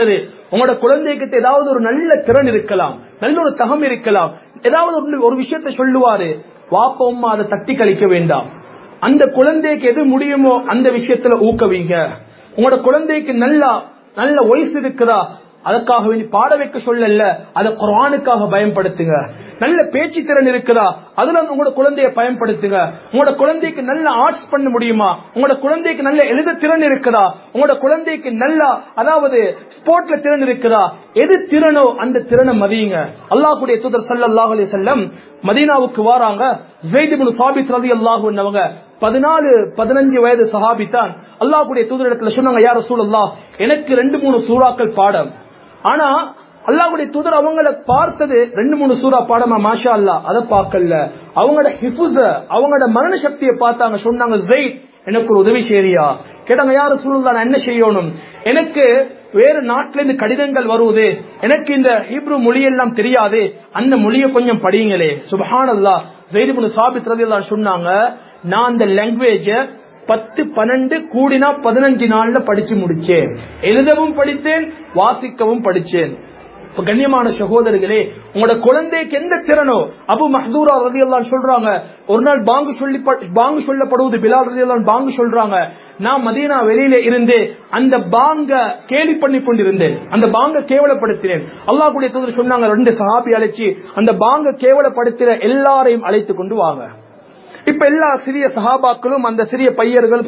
உங்களோட குழந்தைகிட்ட ஏதாவது ஒரு நல்ல திறன் இருக்கலாம் நல்ல ஒரு தகம் இருக்கலாம் ஏதாவது ஒரு- விஷயத்த விஷயத்தை சொல்லுவாரு வாப்ப உம்மா அதை தட்டி கழிக்க வேண்டாம். அந்த குழந்தைக்கு எது முடியுமோ அந்த விஷயத்துல ஊக்குவீங்க. உங்களோட குழந்தைக்கு நல்லா நல்ல வயசு இருக்குதா? அதற்காக வேண்டி பாட வைக்க சொல்லல அதை குரானுக்காக பயன்படுத்துங்க. நல்ல பேச்சு திறன் இருக்குதா? அதுல உங்களோட குழந்தைய பயன்படுத்துங்க. உங்களோட குழந்தைக்கு நல்ல ஆர்ட்ஸ் பண்ண முடியுமா? உங்களோட குழந்தைக்கு நல்ல எழுத திறன் இருக்குதா? உங்களோட குழந்தைக்கு நல்லா அதாவது ஸ்போர்ட்ல திறன் இருக்குதா? எது திறனோ அந்த திறனை மதியுங்க. அல்லாஹுடைய தூதர் சல்லாஹ் அலி செல்லம் மதீனாவுக்கு வராங்க. ஸைத் இப்னு சாபித் ரலியல்லாஹு பதினாலு பதினஞ்சு வயது சஹாபி தான். அல்லாஹுடைய தூதரிடத்துல சொன்னாங்க யார சூழல்லா எனக்கு ரெண்டு மூணு சூறாக்கள் பாடம். ஆனா அல்லாவுடைய தூதர் அவங்கள பார்த்தது ரெண்டு மூணு சூறா பாடமா மாஷா அல்லாஹ் அதை பார்க்கல. அவங்களோட ஹிஃபுஸ அவங்களோட மரண சக்தியை பார்த்தாங்க. சொன்னாங்க ஜெயித் எனக்கு ஒரு உதவி செய்யறியா கேட்டாங்க யாரு சூழல் நான் என்ன செய்யணும்? எனக்கு வேறு நாட்டில இருந்து கடிதங்கள் வருவது எனக்கு இந்த ஹீப்ரு மொழியெல்லாம் தெரியாது. அந்த மொழியை கொஞ்சம் படியுங்களே. சுபஹானல்லாஹ். ஜெயித் இப்னு சாபித் ரலியல்லாஹு சொன்னாங்க நான் அந்த லாங்குவேஜ பத்து பன்னெண்டு கூடினா பதினஞ்சு நாள்ல படிச்சு முடிச்சேன். எழுதவும் படித்தேன் வாசிக்கவும் படிச்சேன். கண்ணியமான சகோதரர்களே உங்களோட குழந்தைக்கு எந்த திறனோ அபு மஹதூரா ரதி சொல்றாங்க ஒரு நாள் பாங்கு சொல்லி பாங்கு சொல்லப்படுவது பிலால் ரதி பாங்கு சொல்றாங்க நான் மதீனா வெளியில இருந்து அந்த பாங்க கேலி பண்ணி கொண்டிருந்தேன். அந்த பாங்க கேவலப்படுத்தினேன். அல்லாஹ் கூடிய சொன்னாங்க ரெண்டு சஹாபி அழைச்சி அந்த பாங்க கேவலப்படுத்தின எல்லாரையும் அழைத்து கொண்டு வாங்க. இப்ப எல்லா சிறிய சஹாபாக்களும் அந்த சிறிய பையர்கள்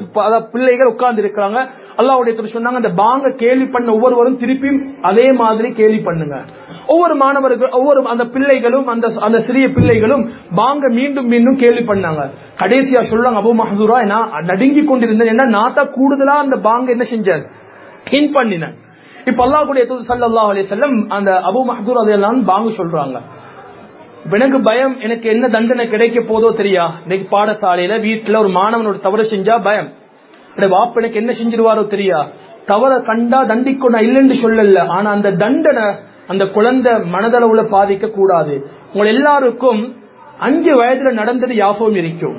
பிள்ளைகள் உட்கார்ந்து இருக்கிறாங்க அல்லாவுடைய சொன்னாங்க அந்த பாங்க கேள்வி பண்ண ஒவ்வொருவரும் திருப்பியும் அதே மாதிரி கேலி பண்ணுங்க. ஒவ்வொரு மாணவர்கள் ஒவ்வொரு அந்த பிள்ளைகளும் அந்த அந்த சிறிய பிள்ளைகளும் பாங்க மீண்டும் மீண்டும் கேள்வி பண்ணாங்க. கடைசியா சொல்றாங்க அபு மஹதூரா நான் நடுங்கி கொண்டிருந்தேன். ஏன்னா நான் தான் கூடுதலா அந்த பாங்க என்ன செஞ்சேன்? ஹின் பண்ணினேன். இப்ப அல்லாஹ் கூட சல்லா அலி செல்லம் அந்த அபு மஹதூர் அதெல்லாம் பாங்க சொல்றாங்க. எனக்கு பயம் எனக்கு என்ன தண்டனை கிடைக்க போதோ தெரியா? இன்னைக்கு பாடசாலையில வீட்டுல ஒரு மாணவன் ஒரு தவறு செஞ்சா பயம். வாப்ப எனக்கு என்ன செஞ்சிருவாரோ தெரியா? தவற கண்டா தண்டிக்கோ நான் இல்லைன்னு சொல்லல. ஆனா அந்த தண்டனை அந்த குழந்தை மனதளவுல பாதிக்க கூடாது. உங்க எல்லாருக்கும் அஞ்சு வயதுல நடந்தது யாபம் இருக்கும்.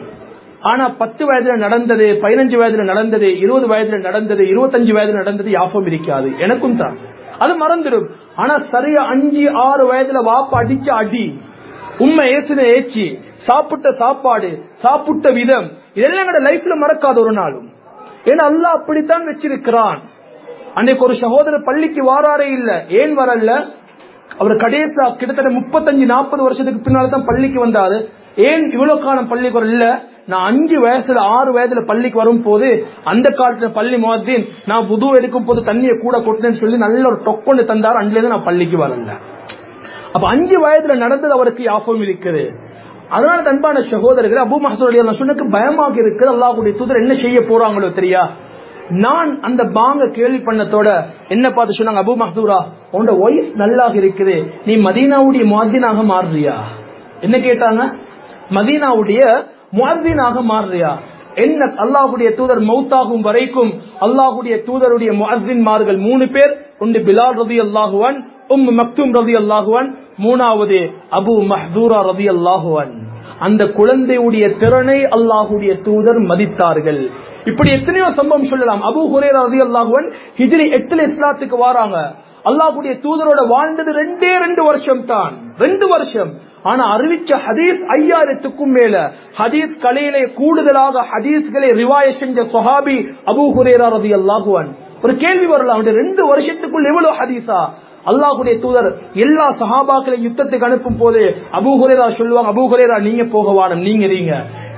ஆனா பத்து வயதுல நடந்தது பதினஞ்சு வயதுல நடந்தது இருபது வயதுல நடந்தது இருபத்தஞ்சு வயதுல நடந்தது யாபம் இருக்காது. எனக்கும் தான். அது மறந்துடும். ஆனா சரியா அஞ்சு ஆறு வயதுல வாப்ப அடிச்ச அடி உண்மை ஏசின ஏச்சி சாப்பிட்ட சாப்பாடு சாப்பிட்ட விதம் இதெல்லாம் எங்களோட லைஃப்ல மறக்காத ஒரு நாளும். ஏன்னா அல்லா அப்படித்தான் வச்சிருக்கிறான். அன்னைக்கு ஒரு சகோதரர் பள்ளிக்கு வாராரே இல்ல ஏன் வரல? அவர் கடைசியா கிட்டத்தட்ட முப்பத்தஞ்சு நாற்பது வருஷத்துக்கு பின்னால்தான் பள்ளிக்கு வந்தாரு. ஏன் இவ்வளவு காலம் பள்ளிக்கு வரல இல்ல? நான் அஞ்சு வயசுல ஆறு வயதுல பள்ளிக்கு வரும் போது அந்த காலத்துல பள்ளி முகத்தின் நான் புது எடுக்கும் போது தண்ணியை கூட கொட்டினேன்னு சொல்லி நல்ல ஒரு டொக்கொண்டு தந்தார். அன்றில நான் பள்ளிக்கு வரல. அப்ப அஞ்சு வயதுல நடந்தது அவருக்கு யாபம் இருக்குது. அதனால அன்பான சகோதரர்கள் அபு மஹசூர் சொன்னக்கு பயமாக இருக்குது. அல்லாஹுடைய தூதர் என்ன செய்ய போறாங்களோ தெரியா? நான் அந்த பாங்க கேள்வி பண்ணத்தோட என்ன பார்த்து சொன்னாங்க? அபு மஹதூரா உன்னோட ஒய்ஃப் நல்லாக இருக்குது. நீ மதீனாவுடைய முஅத்தினாக மாறுறியா? என்ன கேட்டாங்க? மதீனாவுடைய முஅத்தினாக மாறுறியா? என்ன அல்லாஹுடைய தூதர் மௌத்தாகும் வரைக்கும் அல்லாஹுடைய தூதருடைய முஅத்தின்மார்கள் மூணு பேர். ஒன்று பிலால் ரதி அல்லாஹுவன் உம் மக்தும் ரதி அல்லாஹுவன் மூணாவது அபு மஹ்தூரா ரதி அல்லாஹுவன் அந்த குழந்தையுடைய திறனை அல்லாஹுடைய தூதர் மதித்தார்கள். இப்படி எத்தனையோ சம்பவம் சொல்லலாம். அபு ஹுரேரா ரதி அல்லாஹுவன் ஹிஜ்ரி எட்டுல இஸ்லாத்துக்கு வாராங்க. அல்லாஹுடைய தூதரோட வாழ்ந்தது ரெண்டே ரெண்டு வருஷம் தான் ரெண்டு வருஷம். ஆனா அறிவிச்ச ஹதீஸ் ஐயாயிரத்துக்கும் மேல. ஹதீஸ் கலையிலே கூடுதலாக ஹதீஸ்களை ரிவாய செஞ்ச சொஹாபி அபு ஹுரேரா ரவி அல்லாஹுவன் ஒரு கேள்வி வரலாம். அவருடைய ரெண்டு வருஷத்துக்குள் எவ்வளவு ஹதீஸா? அல்லாஹுடைய தூதர் எல்லா சஹாபாக்களையும் யுத்தத்துக்கு அனுப்பும் போது அபு ஹுரேரா சொல்லுவாங்க அபு ஹுரேரா நீங்க போக வாடம் நீங்க நீங்க.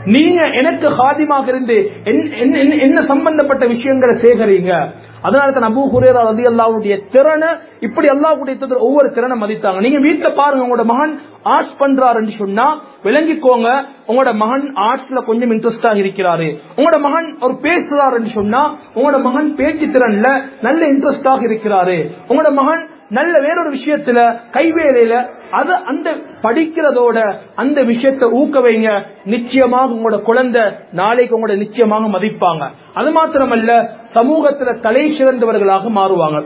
நீங்க எனக்கு ஹாதிமாக இருந்து என்ன- என்ன- என்ன சம்பந்தப்பட்ட விஷயங்களை சேகரிங்க. அதனால தான் அபு ஹுரேரா ரதி அல்லாவுடைய திறனை இப்படி அல்லாஹ்வுடைய தூதர் ஒவ்வொரு திறனை மதித்தாங்க. நீங்க வீட்டுல பாருங்க உங்களோட மகன் ஆர்ட்ஸ் பண்றாருன்னு சொன்னா விளங்கிக்கோங்க உங்களோட மகன் ஆர்ட்ஸ்ல கொஞ்சம் இன்ட்ரெஸ்டா இருக்கிறாரு. உங்களோட மகன் ஒரு பேசுறாருன்னு சொன்னா உங்களோட மகன் பேச்சு திறன்ல நல்ல இன்ட்ரெஸ்டாக இருக்கிறாரு. உங்களோட மகன் நல்ல வேறொரு விஷயத்துல கைவேலையில அது அந்த படிக்கிறதோட அந்த விஷயத்தை ஊக்க வைங்க நிச்சயமாக உங்களோட குழந்தை நாளைக்கு உங்களோட நிச்சயமாக மதிப்பாங்க. அது மாத்திரமல்ல சமூகத்துல தலை சிறந்தவர்களாக மாறுவாங்க.